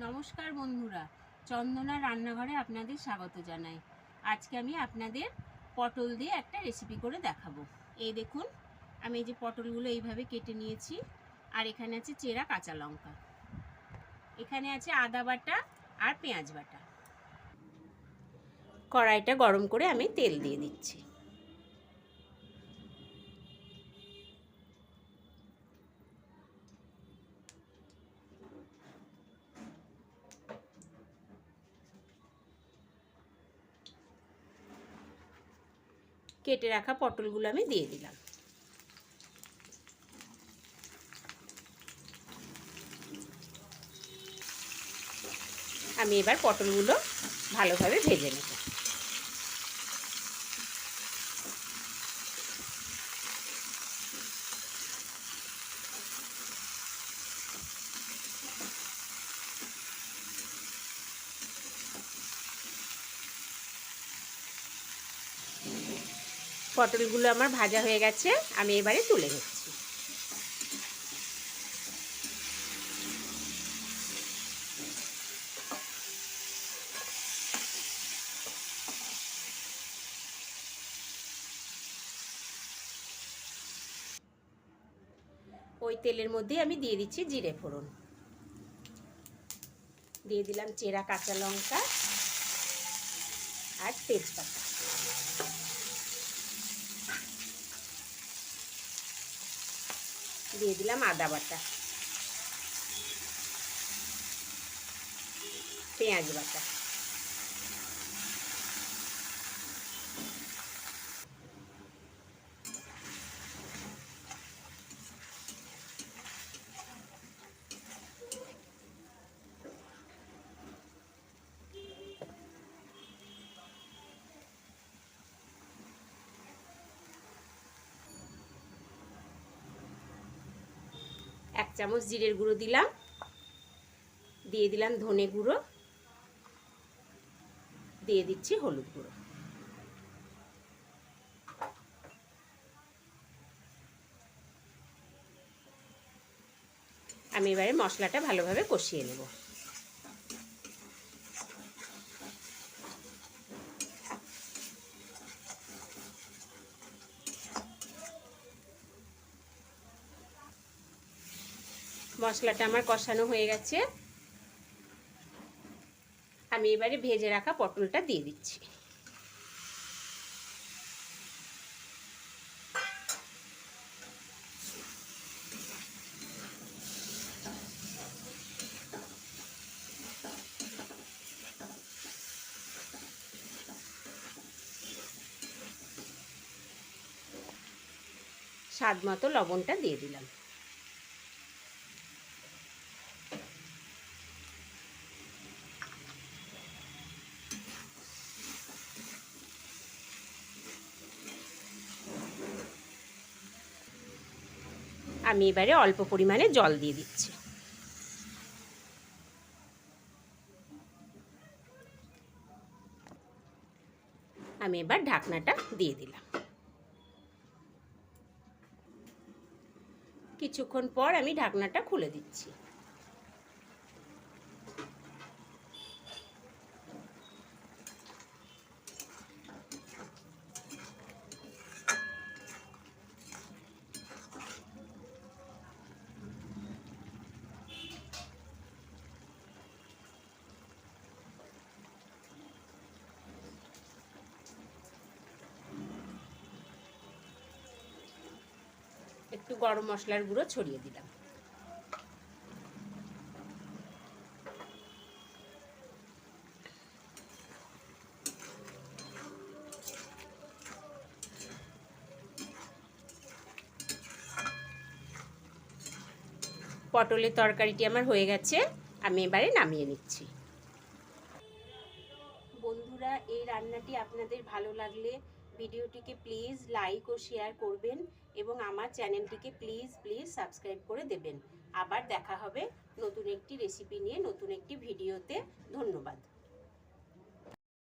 নমস্কার বন্ধুরা, চন্দনা রান্নাঘরে আপনাদের স্বাগত জানাই। আজকে আমি আপনাদের পটল দিয়ে একটা রেসিপি করে দেখাবো। এই দেখুন, আমি এই যে পটলগুলো এইভাবে কেটে নিয়েছি, আর এখানে আছে চেরা কাঁচা লঙ্কা। এখানে আছে আদা বাটা আর পেঁয়াজ বাটা। কড়াইটা গরম করে আমি তেল দিয়ে দিচ্ছি। কেটে রাখা পটলগুলো আমি দিয়ে দিলাম। আমি এবার পটলগুলো ভালোভাবে ভেজে নেব। পটলগুলো আমার ভাজা হয়ে গেছে, আমি এবারে তুলে নিচ্ছি। ওই তেলের মধ্যে আমি দিয়ে দিচ্ছি জিরে ফোড়ন। দিয়ে দিলাম চেরা কাঁচা লঙ্কা আর তেজপাতা। দিয়ে দিলাম আদা বাটা। পেঁয়াজ বাটা। চামচ জিরের গুঁড়ো দিলাম। দিয়ে দিলাম ধনে গুঁড়ো। দিয়ে দিচ্ছি হলুদ গুঁড়ো। আমি এবারে মশলাটা ভালোভাবে কষিয়ে নেব। মশলাটা আমার কষানো হয়ে গেছে। আমি এবারে ভেজে রাখা পটলটা দিয়ে দিচ্ছি। স্বাদ মতো লবণটা দিয়ে দিলাম। আমি এবারে অল্প পরিমাণে জল দিয়ে দিচ্ছি। আমি এবার ঢাকনাটা দিয়ে দিলাম। কিছুক্ষণ পর আমি ঢাকনাটা খুলে দিচ্ছি। একটু গরম মশলার গুঁড়ো ছড়িয়ে দিলাম। পটলের তরকারিটি আমার হয়ে গেছে, আমি এবারে নামিয়ে নিচ্ছি। বন্ধুরা, এই রান্নাটি আপনাদের ভালো লাগলে ভিডিওটিকে প্লিজ লাইক ও শেয়ার করবেন। এবং আমার চ্যানেলটিকে প্লিজ প্লিজ সাবস্ক্রাইব করে দেবেন। আবার দেখা হবে নতুন একটি রেসিপি নিয়ে, নতুন একটি ভিডিওতে। ধন্যবাদ।